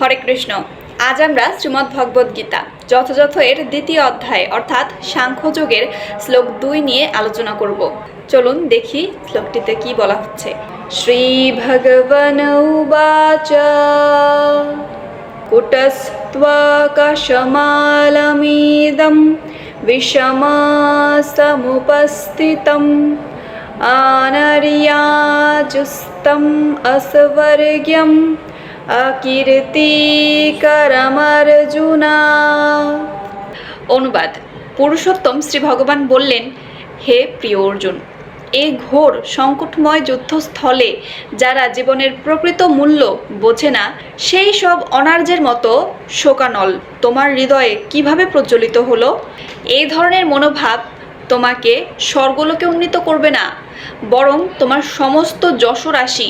হরে কৃষ্ণ আজ আমরা শ্রীমদ্ ভগবদ গীতা যথাযথ এর দ্বিতীয় অধ্যায় অর্থাৎ সাংখ্যযোগের শ্লোক দুই নিয়ে আলোচনা করব চলুন দেখি শ্লোকটিতে কি বলা হচ্ছে শ্রী ভগবান উবাচ কুটস্ত্বাকাশমালমিদं विषमासमुपस्थितम् आनर्याजुस्तम् असवर्ग्यम् অকীর্তিকরমার্জুনা অনুবাদ, পুরুষোত্তম শ্রী ভগবান বললেন, হে প্রিয় অর্জুন এই ঘোর সংকটময় যুদ্ধস্থলে যারা জীবনের প্রকৃত মূল্য বোঝে না, সেই সব অনার্যের মতো শোকানল। তোমার হৃদয়ে কীভাবে প্রজ্বলিত হলো? এই ধরনের মনোভাব তোমাকে স্বর্গলোকে উন্নীত করবে না, বরং তোমার সমস্ত যশরাশি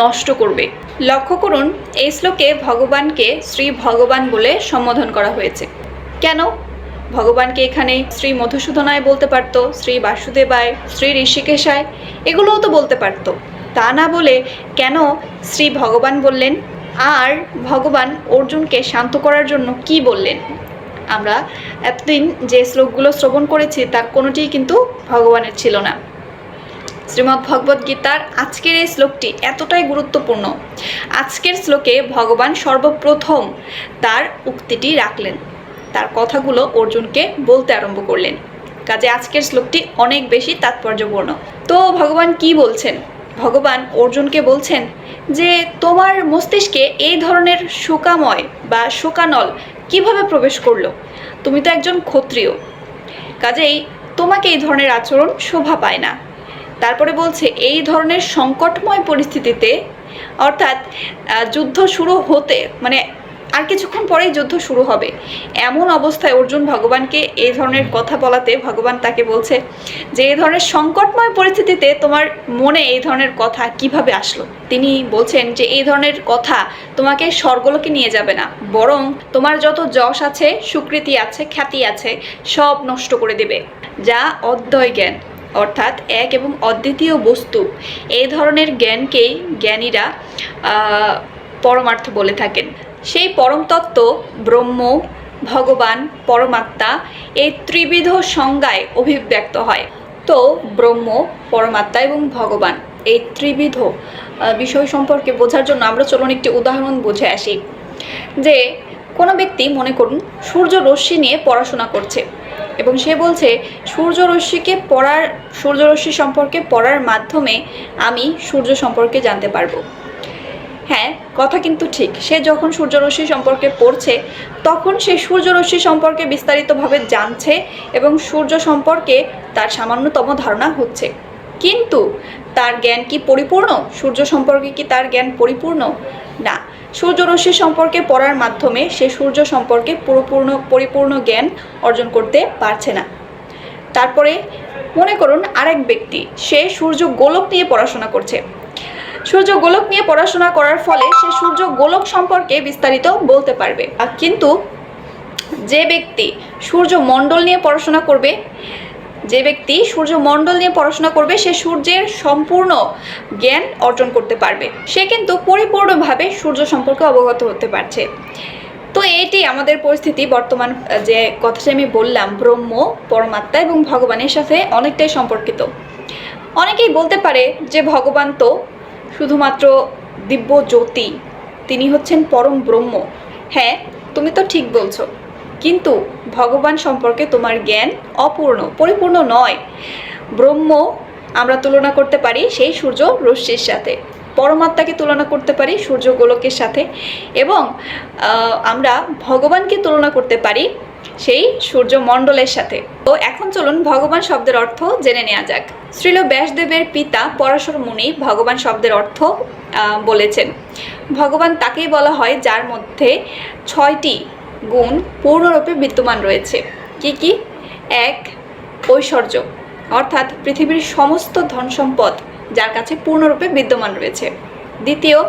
নষ্ট করবে। লক্ষ্য করুন, এই শ্লোকে ভগবানকে শ্রী ভগবান বলে সম্বোধন করা হয়েছে। কেন? ভগবানকে এখানে শ্রী মধুসূদনায় বলতে পারতো, শ্রী বাসুদেবায়, শ্রী ঋষিকেশায়, এগুলোও তো বলতে পারতো। তা না বলে কেন শ্রী ভগবান বললেন, আর ভগবান অর্জুনকে শান্ত করার জন্য কি বললেন? আমরা এতদিন যে শ্লোকগুলো শ্রবণ করেছি, তার কোনোটিই কিন্তু ভগবানের ছিল না। শ্রীমদ্ ভগবদ গীতার আজকের এই শ্লোকটি এতটাই গুরুত্বপূর্ণ। আজকের শ্লোকে ভগবান সর্বপ্রথম তার উক্তিটি রাখলেন। তার কথাগুলো অর্জুনকে বলতে আরম্ভ করলেন। কাজে আজকের শ্লোকটি অনেক বেশি তাৎপর্যপূর্ণ। তো ভগবান কি বলছেন? ভগবান অর্জুনকে বলছেন যে, তোমার মস্তিষ্কে এই ধরনের শোকাময় বা শোকানল কীভাবে প্রবেশ করল? তুমি তো একজন ক্ষত্রিয়। কাজেই তোমাকে এই ধরনের আচরণ শোভা পায় না। তারপরে বলছে, এই ধরনের সংকটময় পরিস্থিতিতে, অর্থাৎ যুদ্ধ শুরু হতে মানে আর কিছুক্ষণ পরেই যুদ্ধ শুরু হবে। এমন অবস্থায় অর্জুন ভগবানকে এই ধরনের কথা বলাতে ভগবান তাকে বলছে যে, এই ধরনের সংকটময় পরিস্থিতিতে তোমার মনে এই ধরনের কথা কীভাবে আসলো? তিনি বলছেন যে, এই ধরনের কথা তোমাকে স্বর্গলোকে নিয়ে যাবে না, বরং তোমার যত যশ আছে, সুকৃতি আছে, খ্যাতি আছে, সব নষ্ট করে দেবে, যা অধ্যয় জ্ঞান। অর্থাৎ এক এবং অদ্বিতীয় বস্তু। এই ধরনের জ্ঞানকেই জ্ঞানীরা পরমার্থ বলে থাকেন। সেই পরম তত্ত্ব ব্রহ্ম, ভগবান, পরমাত্মা এই ত্রিবিধ সংজ্ঞায় অভিব্যক্ত হয়। তো ব্রহ্ম, পরমাত্মা এবং ভগবান এই ত্রিবিধ বিষয় সম্পর্কে বোঝার জন্য আমরা চলুন একটি উদাহরণ বুঝে আসি। যে কোনো ব্যক্তি মনে করুন, সূর্য রশ্মি নিয়ে পড়াশোনা করছে। এবং সে বলছে, সূর্যরশ্মিকে পড়ার, সূর্যরশ্মি সম্পর্কে পড়ার মাধ্যমে আমি সূর্য সম্পর্কে জানতে পারব। হ্যাঁ কথা কিন্তু ঠিক। সে যখন সূর্যরশ্মি সম্পর্কে পড়ছে, তখন সে সূর্যরশ্মি সম্পর্কে বিস্তারিতভাবে জানছে এবং সূর্য সম্পর্কে তার সামান্যতম ধারণা হচ্ছে। কিন্তু তার জ্ঞান কি পরিপূর্ণ? সূর্য সম্পর্কে কি তার জ্ঞান পরিপূর্ণ? না। সূর্যরশ্মি সম্পর্কে পড়ার মাধ্যমে সে সূর্য সম্পর্কে পুরোপূর্ণ, পরিপূর্ণ জ্ঞান অর্জন করতে পারছে না। তারপরে মনে করুন আরেক ব্যক্তি, সে সূর্য গোলক নিয়ে পড়াশোনা করছে। সূর্য গোলক নিয়ে পড়াশোনা করার ফলে সে সূর্য গোলক সম্পর্কে বিস্তারিত বলতে পারবে। কিন্তু যে ব্যক্তি সূর্য মণ্ডল নিয়ে পড়াশোনা করবে যে ব্যক্তি সূর্য মণ্ডল নিয়ে পড়াশোনা করবে, সে সূর্যের সম্পূর্ণ জ্ঞান অর্জন করতে পারবে। সে কিন্তু পরিপূর্ণভাবে সূর্য সম্পর্কে অবগত হতে পারছে। তো এটি আমাদের পরিস্থিতি। বর্তমান যে কথাটি আমি বললাম, ব্রহ্ম, পরমাত্মা এবং ভগবানের সাথে অনেকটাই সম্পর্কিত। অনেকেই বলতে পারে যে ভগবান তো শুধুমাত্র দিব্য জ্যোতি তিনি হচ্ছেন পরম ব্রহ্ম। হ্যাঁ তুমি তো ঠিক বলছো। কিন্তু ভগবান সম্পর্কে তোমার জ্ঞান অপূর্ণ, পরিপূর্ণ নয়। ব্রহ্ম আমরা তুলনা করতে পারি সেই সূর্য রশ্মির সাথে, পরমাত্মাকে তুলনা করতে পারি সূর্য গোলকের সাথে এবং আমরা ভগবানকে তুলনা করতে পারি সেই সূর্যমণ্ডলের সাথে। তো এখন চলুন ভগবান শব্দের অর্থ জেনে নেওয়া যাক। শ্রীল ব্যাসদেবের পিতা পরাশর মুনি ভগবান শব্দের অর্থ বলেছেন। ভগবান তাকেই বলা হয় যার মধ্যে ছয়টি গুণ পূর্ণরূপে বিদ্যমান রয়েছে। কি কি? এক, ঐশ্বর্য, অর্থাৎ পৃথিবীর সমস্ত ধন সম্পদ যার কাছে পূর্ণরূপে বিদ্যমান রয়েছে। দ্বিতীয়,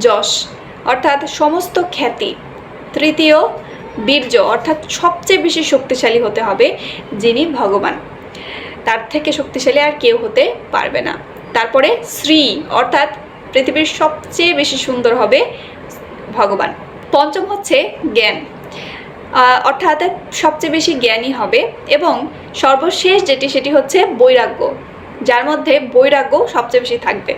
যশ, অর্থাৎ সমস্ত খ্যাতি। তৃতীয়, বীর্য, অর্থাৎ সবচেয়ে বেশি শক্তিশালী হতে হবে যিনি ভগবান। তার থেকে শক্তিশালী আর কেউ হতে পারবে না। তারপরে শ্রী, অর্থাৎ পৃথিবীর সবচেয়ে বেশি সুন্দর হবে ভগবান। পঞ্চম হচ্ছে জ্ঞান। অর্থাৎ সবচেয়ে বেশি জ্ঞানী হবে এবং সর্বশেষ যেটি সেটি হচ্ছে বৈরাগ্য, যার মধ্যে বৈরাগ্য সবচেয়ে বেশি থাকবে।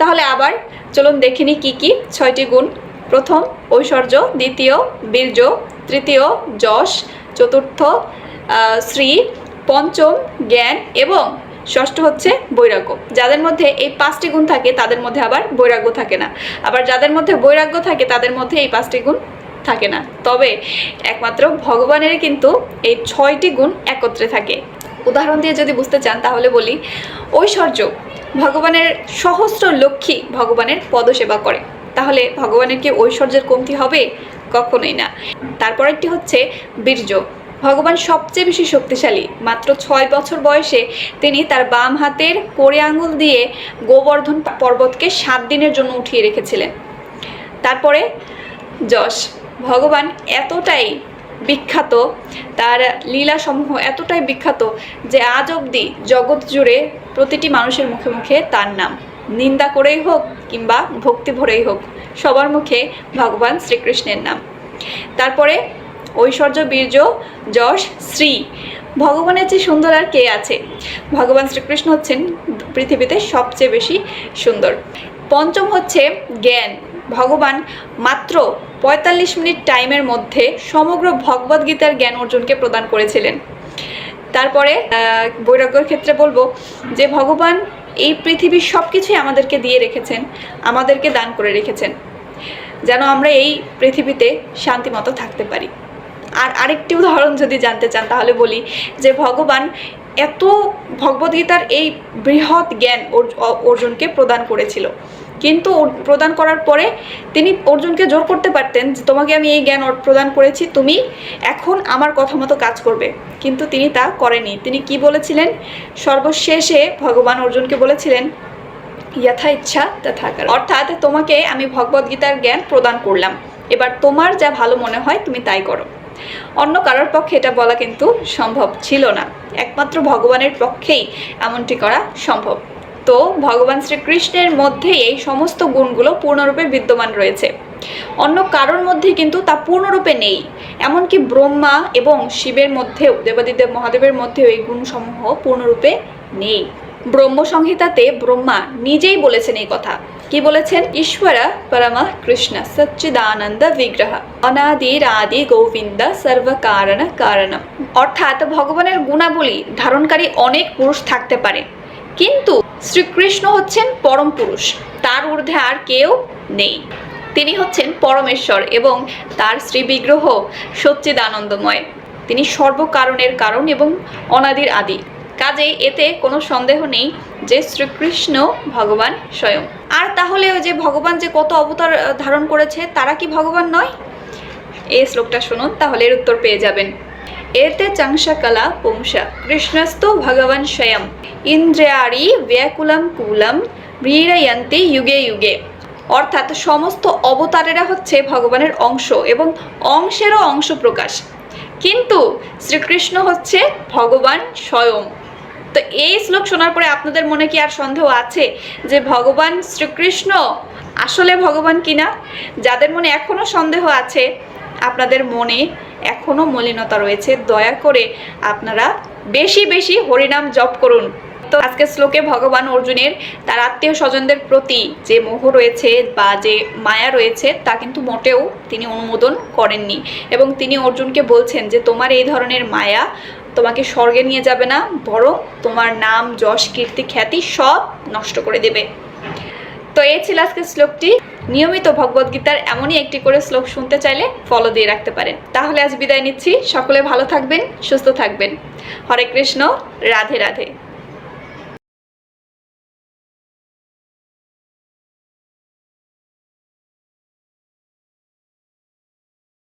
তাহলে আবার চলুন দেখিনি কি কি, ছয়টি গুণ। প্রথম, ঐশ্বর্য, দ্বিতীয়, বীর্য, তৃতীয়, যশ, চতুর্থ শ্রী, পঞ্চম, জ্ঞান এবং ষষ্ঠ হচ্ছে বৈরাগ্য। যাদের মধ্যে এই পাঁচটি গুণ থাকে, তাদের মধ্যে আবার বৈরাগ্য থাকে না। আবার যাদের মধ্যে বৈরাগ্য থাকে, তাদের মধ্যে এই পাঁচটি গুণ থাকে না। তবে একমাত্র ভগবানের কিন্তু এই ছয়টি গুণ একত্রে থাকে। উদাহরণ দিয়ে যদি বুঝতে চান, তাহলে বলি, ঐশ্বর্য ভগবানের সহস্র লক্ষ্মী ভগবানের পদসেবা করে। তাহলে ভগবানের কি ঐশ্বর্যের কমতি হবে? কখনোই না। তারপরেরটি হচ্ছে বীর্য। ভগবান সবচেয়ে বেশি শক্তিশালী। মাত্র ছয় বছর বয়সে তিনি তার বাম হাতের কোড়ে আঙুল দিয়ে গোবর্ধন পর্বতকে সাত দিনের জন্য উঠিয়ে রেখেছিলেন। তারপরে যশ। ভগবান এতটাই বিখ্যাত, তার লীলাসমূহ এতটাই বিখ্যাত যে আজ অবধি জগৎ জুড়ে প্রতিটি মানুষের মুখে মুখে তার নাম। নিন্দা করেই হোক কিংবা ভক্তি ভরেই হোক, সবার মুখে ভগবান শ্রীকৃষ্ণের নাম। তারপরে ঐশ্বর্য বীর্য যশ শ্রী। ভগবানের চেয়ে সুন্দর আর কে আছে? ভগবান শ্রীকৃষ্ণ হচ্ছেন পৃথিবীতে সবচেয়ে বেশি সুন্দর। পঞ্চম হচ্ছে জ্ঞান। ভগবান মাত্র পঁয়তাল্লিশ মিনিট টাইমের মধ্যে সমগ্র ভগবদ্গীতার জ্ঞান অর্জুনকে প্রদান করেছিলেন। তারপরে বৈরাগ্যের ক্ষেত্রে বলব যে ভগবান এই পৃথিবীর সব কিছুই আমাদেরকে দিয়ে রেখেছেন, আমাদেরকে দান করে রেখেছেন, যেন আমরা এই পৃথিবীতে শান্তিমতো থাকতে পারি। আর আরেকটি উদাহরণ যদি জানতে চান, তাহলে বলি যে ভগবান এত ভগবদ্গীতার এই বৃহৎ জ্ঞান অর্জুনকে প্রদান করেছিল। কিন্তু প্রদান করার পরে তিনি অর্জুনকে জোর করতে পারতেন যে, তোমাকে আমি এই জ্ঞান প্রদান করেছি, তুমি এখন আমার কথা মতো কাজ করবে। কিন্তু তিনি তা করেনি তিনি কি বলেছিলেন? সর্বশেষে ভগবান অর্জুনকে বলেছিলেন, যথা ইচ্ছা, তথা অর্থাৎ তোমাকে আমি ভগবদ্গীতার জ্ঞান প্রদান করলাম। এবার তোমার যা ভালো মনে হয়, তুমি তাই করো। অন্য কারোর পক্ষে এটা বলা কিন্তু সম্ভব ছিল না। একমাত্র ভগবানের পক্ষেই এমনটি করা সম্ভব। তো ভগবান শ্রীকৃষ্ণের মধ্যে এই সমস্ত গুণগুলো পূর্ণরূপে বিদ্যমান রয়েছে। অন্য কারোর মধ্যে কিন্তু তা পূর্ণরূপে নেই। এমনকি ব্রহ্মা এবং শিবের মধ্যেও, দেবাদিদেব মহাদেবের মধ্যেও এই গুণসমূহ পূর্ণরূপে নেই। ব্রহ্ম সংহিতাতে ব্রহ্মা নিজেই বলেছেন এই কথা। কি বলেছেন? ঈশ্বর পরমা কৃষ্ণ সচ্চিদানন্দ বিগ্রহ অনাদির আদি গোবিন্দ সর্বকারণ কারণম। অর্থাৎ ভগবানের গুণাবলী ধারণকারী অনেক পুরুষ থাকতে পারে। কিন্তু শ্রীকৃষ্ণ হচ্ছেন পরম পুরুষ। তার ঊর্ধ্বে আর কেউ নেই। তিনি হচ্ছেন পরমেশ্বর এবং তার শ্রী বিগ্রহ সচ্চিদানন্দময়। তিনি সর্বকারণের কারণ এবং অনাদির আদি। কাজেই এতে কোনো সন্দেহ নেই যে শ্রীকৃষ্ণ ভগবান স্বয়ং। আর তাহলে যে ভগবান যে কত অবতার ধারণ করেছে, তারা কি ভগবান নয়? এই শ্লোকটা শুনুন, তাহলে এর উত্তর পেয়ে যাবেন। এতে চাংশকলা পুংসা। কৃষ্ণস্তু ভগবান স্বয়ং। ইন্দ্রিয়ারি ব্যাকুলম কুলম, ব্রীড়য়ন্তি যুগে যুগে। অর্থাৎ সমস্ত অবতারেরা হচ্ছে ভগবানের অংশ এবং অংশেরও অংশ প্রকাশ। কিন্তু শ্রীকৃষ্ণ হচ্ছে ভগবান স্বয়ং। তো এই শ্লোক শোনার পরে আপনাদের মনে কি আর সন্দেহ আছে যে ভগবান শ্রীকৃষ্ণ আসলে ভগবান কিনা? যাদের মনে এখনও সন্দেহ আছে, আপনাদের মনে এখনও মলিনতা রয়েছে। দয়া করে আপনারা বেশি বেশি হরিনাম জপ করুন। তো আজকের শ্লোকে ভগবান অর্জুনের তার আত্মীয় স্বজনদের প্রতি যে মোহ রয়েছে বা যে মায়া রয়েছে, তা কিন্তু মোটেও তিনি অনুমোদন করেননি। এবং তিনি অর্জুনকে বলছেন যে, তোমার এই ধরনের মায়া তোমাকে স্বর্গে নিয়ে যাবে না, বরং তোমার নাম, যশ, কীর্তি, খ্যাতি সব নষ্ট করে দেবে। তো এই ছিল আজকের শ্লোকটি। নিয়মিত ভগবদ্গীতার এমনই একটি করে শ্লোক শুনতে চাইলে ফলো দিয়ে রাখতে পারেন। তাহলে আজ বিদায় নিচ্ছি। সকলে ভালো থাকবেন, সুস্থ থাকবেন। হরে কৃষ্ণ, রাধে রাধে।